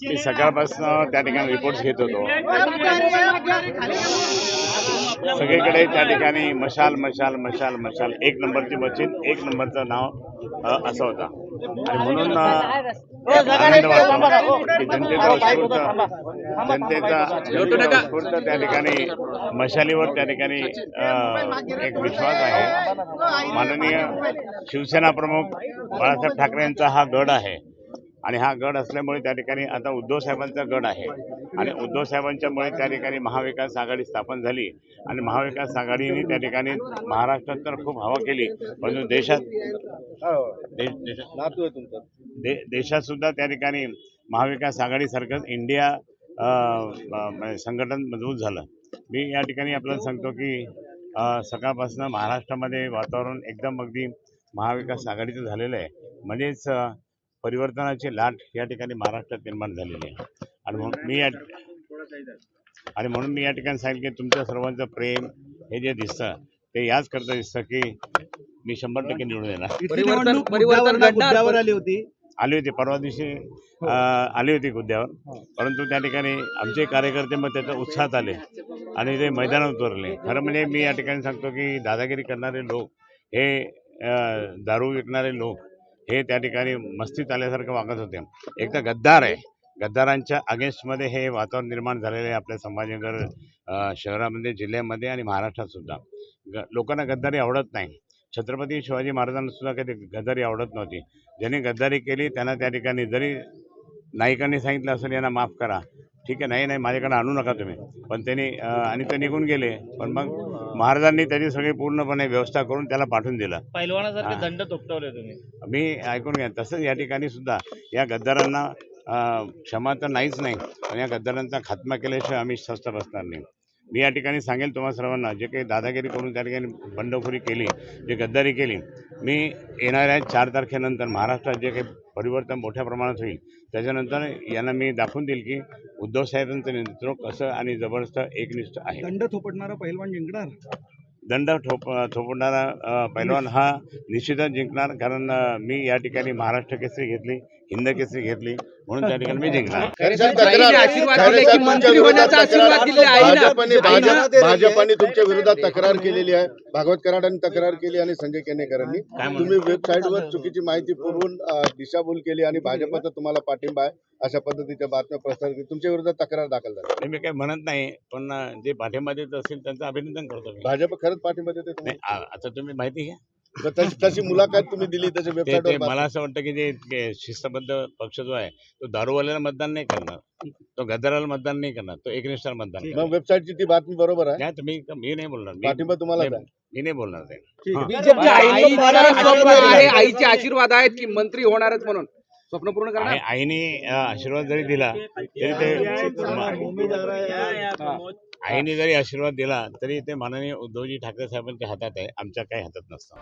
मी सकाळपासून त्या ठिकाणी रिपोर्ट्स घेत होतो. सगळीकडे त्या ठिकाणी मशाल मशाल मशाल मशाल. एक नंबरची मशीन एक नंबरचं नाव असं होता. आणि म्हणून अ, आनंद वाटतो की जनतेचा उत्स्फूर्त जनतेचा उत्स्फूर्त त्या ठिकाणी मशालीवर त्या ठिकाणी एक विश्वास आहे. माननीय शिवसेना प्रमुख बाळासाहेब ठाकरे यांचा हा गड आहे. आणि हा गड असल्यामुळे त्या ठिकाणी आता उद्धव साहेबांचा गड आहे. आणि उद्धव साहेबांच्यामुळे त्या ठिकाणी महाविकास आघाडी स्थापन झाली. आणि महाविकास आघाडीने त्या ठिकाणी महाराष्ट्रात तर खूप हवा केली परंतु देशात देश देशात दे देशात सुद्धा त्या ठिकाणी महाविकास आघाडीसारखंच इंडिया म्हणजे संघटन मजबूत झालं. मी या ठिकाणी आपल्याला सांगतो की सकाळपासून महाराष्ट्रामध्ये वातावरण एकदम अगदी महाविकास आघाडीचं झालेलं आहे. म्हणजेच परिवर्तनाची लाट या ठिकाणी महाराष्ट्रात निर्माण झालेली आहे. आणि म्हणून मी या आणि म्हणून मी या ठिकाणी सांगेल की तुमच्या सर्वांचं प्रेम हे जे दिसतं ते याच करता दिसतं की मी शंभर टक्के निवडून येणार. आली होती. आली होती परवा दिवशी आली होती गुद्द्यावर परंतु त्या ठिकाणी आमचे कार्यकर्ते मग त्याच्या उत्साहात आले आणि ते मैदानात उतरले. खरं म्हणजे मी या ठिकाणी सांगतो की दादागिरी करणारे लोक हे दारू विकणारे लोक हे त्या ठिकाणी मस्तीत आल्यासारखं वागत होते. एक तर गद्दार आहे. गद्दारांच्या अगेन्स्टमध्ये हे वातावरण निर्माण झालेलं आहे आपल्या संभाजीनगर शहरामध्ये जिल्ह्यामध्ये आणि महाराष्ट्रात सुद्धा. ग लोकांना गद्दारी आवडत नाही. छत्रपती शिवाजी महाराजांना सुद्धा कधी गद्दारी आवडत नव्हती. ज्यांनी गद्दारी केली त्यांना त्या ठिकाणी जरी नायकांनी सांगितलं असेल यांना माफ करा. ठीक आहे नाही नाही माझ्याकडे आणू नका तुम्ही. पण त्यांनी आणि ते निघून गेले. पण मग महाराजांनी त्याची सगळी पूर्णपणे व्यवस्था करून त्याला पाठवून दिलं. पैलवानासारखे. दंड थोपटवले तुम्ही. मी ऐकून घ्या तसंच या ठिकाणी सुद्धा या गद्दारांना क्षमा तर नाहीच नाही पण या गद्दारांचा खात्मा केल्याशिवाय आम्ही स्वस्थ बसणार नाही. मी या ठिकाणी सांगेल तुम्हा सर्वांना जे काही दादागिरी करून त्या ठिकाणी बंडखोरी केली जे गद्दारी केली मी येणाऱ्या चार तारखेनंतर महाराष्ट्रात जे काही परिवर्तन मोठ्या प्रमाणात होईल त्याच्यानंतर यांना मी दाखवून देईल की उद्धव साहेबांचं नेतृत्व कसं आणि जबरदस्त एकनिष्ठ आहे. दंड थोपटणारा पहिलवान जिंकणार? दंड थोप थोपवणारा अ, पैलवान हा निश्चितच जिंकणार कारण मी या ठिकाणी महाराष्ट्र केसरी घेतली हिंद केसरी घेतली म्हणून त्या ठिकाणी मी जिंकणार आईने आशीर्वाद दिले की मंत्री होण्याचा आशीर्वाद दिले आईला. भाजपने भाजप भाजपने तुमच्या विरोधात तक्रार केलेली आहे. भागवत कराडांनी तक्रार केली आणि संजय केनेकरांनी? तुम्ही वेबसाईटवर चुकीची माहिती पुरवून दिशाभूल केली आणि भाजपचा तुम्हाला पाठिंबा आहे अशा पद्धतीच्या बातम्या प्रसार केली तुमच्या विरोधात तक्रार दाखल झाली. मी काही म्हणत नाही पण जे पाठिंबा देत असतील त्यांचं अभिनंदन करतो भाजप खरंच पाठिंबा देते आता तुम्ही माहिती घ्या. तशी मुलाखत तुम्ही दिली त्याच्या वेबसाईटवर मला असं वाटतं की जे शिस्तबद्ध पक्ष जो आहे तो दारूवाल्याला मतदान नाही करणार. तो गद्दाराला मतदान नाही करणार. तो एकनिष्ठाला मतदान वेबसाईटची ती बातमी बरोबर आहे. नाही तुम्ही मी नाही बोलणार. मी पाठिंबा तुम्हाला नाही, मी नाही बोलणार आईचे आशीर्वाद आहेत की मंत्री होणारच म्हणून. स्वप्न पूर्ण करणार? आई- आईने आशीर्वाद जरी दिला तरी ते आईने जरी आशीर्वाद दिला तरी ते माननीय उद्धवजी ठाकरे साहेबांच्या हातात आहे. आमच्या काही हातात नसतं.